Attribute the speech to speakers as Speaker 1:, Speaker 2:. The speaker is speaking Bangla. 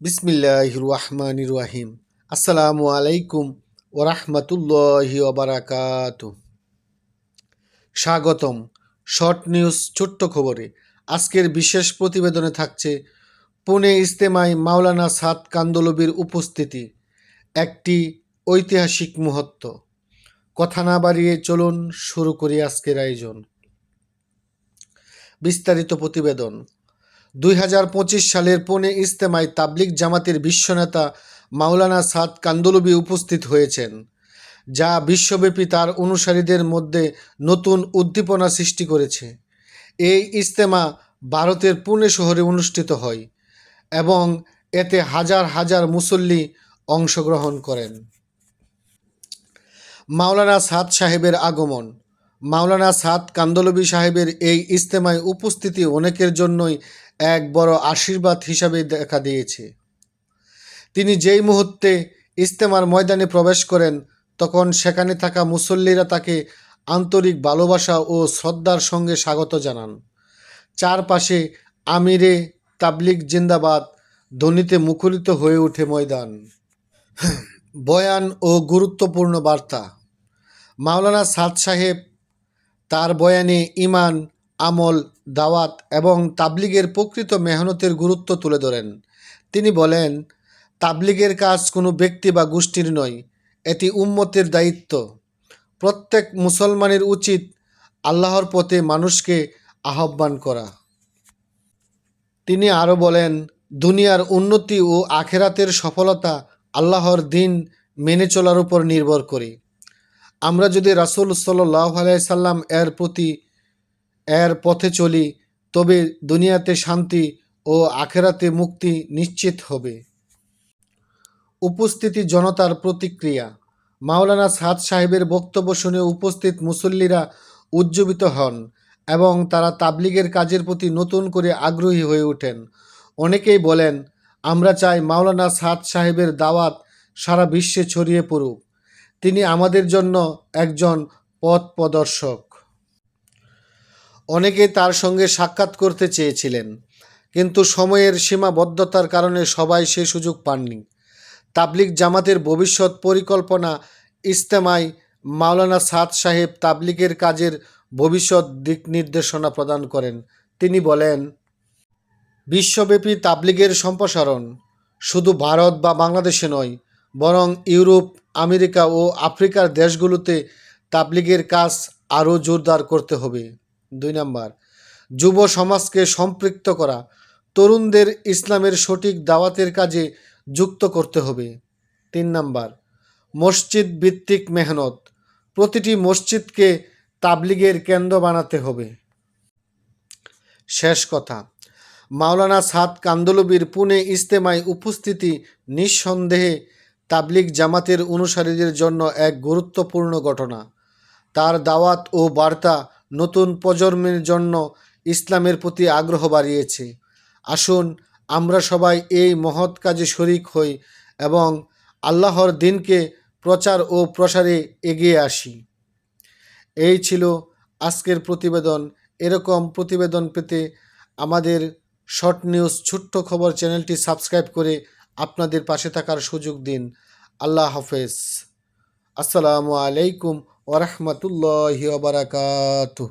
Speaker 1: বিসমিল্লাহ রহমান রাহিম। আসসালামু আলাইকুম ওরহমতুল্লাহি ওবরাকাত স্বাগতম শর্ট নিউজ ছোট্ট খবরে। আজকের বিশেষ প্রতিবেদনে থাকছে পুনে ইস্তেমায় মাওলানা সাদ কান্দলবির উপস্থিতি, একটি ঐতিহাসিক মুহূর্ত। কথা না বাড়িয়ে চলুন শুরু করি আজকের আয়োজন। বিস্তারিত প্রতিবেদন দুই হাজার পঁচিশ সালের পুনে ইস্তেমায় তাবলিক জামাতের বিশ্বনেতা মাওলানা সাদ কান্দলবি উপস্থিত হয়েছেন, যা বিশ্বব্যাপী তার অনুসারীদের মধ্যে নতুন উদ্দীপনা সৃষ্টি করেছে। এই ইস্তেমা ভারতের পুনে শহরে অনুষ্ঠিত হয় এবং এতে হাজার হাজার মুসল্লি অংশগ্রহণ করেন। মাওলানা সাদ সাহেবের আগমন। মাওলানা সাদ কান্দলবি সাহেবের এই ইস্তেমায় উপস্থিতি অনেকের জন্যই এক বড় আশীর্বাদ হিসাবে দেখা দিয়েছে। তিনি যেই মুহূর্তে ইস্তেমার ময়দানে প্রবেশ করেন, তখন সেখানে থাকা মুসল্লিরা তাকে আন্তরিক ভালোবাসা ও শ্রদ্ধার সঙ্গে স্বাগত জানান। চারপাশে আমিরে তাবলিক জিন্দাবাদ ধ্বনিতে মুখরিত হয়ে ওঠে ময়দান। বয়ান ও গুরুত্বপূর্ণ বার্তা। মাওলানা সাদ সাহেব তার বয়ানে ইমান আমল, দাওয়াত এবং তাবলিগের প্রকৃত মেহনতের গুরুত্ব তুলে ধরেন। তিনি বলেন, তাবলিগের কাজ কোনো ব্যক্তি বা গোষ্ঠীর নয়, এটি উম্মতের দায়িত্ব। প্রত্যেক মুসলমানের উচিত আল্লাহর পথে মানুষকে আহ্বান করা। তিনি আরও বলেন, দুনিয়ার উন্নতি ও আখেরাতের সফলতা আল্লাহর দিন মেনে চলার উপর নির্ভর করে। আমরা যদি রাসুল সাল্লাহ সাল্লাম এর প্রতি এর পথে চলি, তবে দুনিয়াতে শান্তি ও আখেরাতে মুক্তি নিশ্চিত হবে। উপস্থিতি জনতার প্রতিক্রিয়া। মাওলানা সাদ সাহেবের বক্তব্য শুনে উপস্থিত মুসল্লিরা উজ্জীবিত হন এবং তারা তাবলিগের কাজের প্রতি নতুন করে আগ্রহী হয়ে ওঠেন। অনেকেই বলেন, আমরা চাই মাওলানা সাদ সাহেবের দাওয়াত সারা বিশ্বে ছড়িয়ে পড়ুক। তিনি আমাদের জন্য একজন পথ প্রদর্শক। অনেকে তার সঙ্গে সাক্ষাৎ করতে চেয়েছিলেন, কিন্তু সময়ের সীমাবদ্ধতার কারণে সবাই সে সুযোগ পাননি। তাবলিক জামাতের ভবিষ্যৎ পরিকল্পনা ইস্তেমায় মাওলানা সাদ সাহেব তাবলিগের কাজের ভবিষ্যৎ দিক নির্দেশনা প্রদান করেন। তিনি বলেন, বিশ্বব্যাপী তাবলিগের সম্প্রসারণ শুধু ভারত বা বাংলাদেশে নয়, বরং ইউরোপ, আমেরিকা ও আফ্রিকার দেশগুলোতে তাবলিগের কাজ আরও জোরদার করতে হবে। দুই নাম্বার, যুব সমাজকে সম্পৃক্ত করা, তরুণদের ইসলামের সঠিক দাওয়াতের কাজে যুক্ত করতে হবে। তিন নাম্বার, মসজিদ ভিত্তিক মেহনত, প্রতিটি মসজিদকে তাবলিগের কেন্দ্র বানাতে হবে। শেষ কথা, মাওলানা সাদ কান্দলবির পুনে ইস্তেমায় উপস্থিতি নিঃসন্দেহে তাবলিগ জামাতের অনুসারীদের জন্য এক গুরুত্বপূর্ণ ঘটনা। তার দাওয়াত ও বার্তা নতুন প্রজন্মের জন্য ইসলামের প্রতি আগ্রহ বাড়িয়েছে। আসুন, আমরা সবাই এই মহৎ কাজে শরিক হই এবং আল্লাহর দিনকে প্রচার ও প্রসারে এগিয়ে আসি। এই ছিল আজকের প্রতিবেদন। এরকম প্রতিবেদন পেতে আমাদের শর্ট নিউজ ছোট্ট খবর চ্যানেলটি সাবস্ক্রাইব করে আপনাদের পাশে থাকার সুযোগ দিন। আল্লাহ হাফেজ। আসসালামু আলাইকুম ওরহমতুল্লাহ বারাকাতুহ।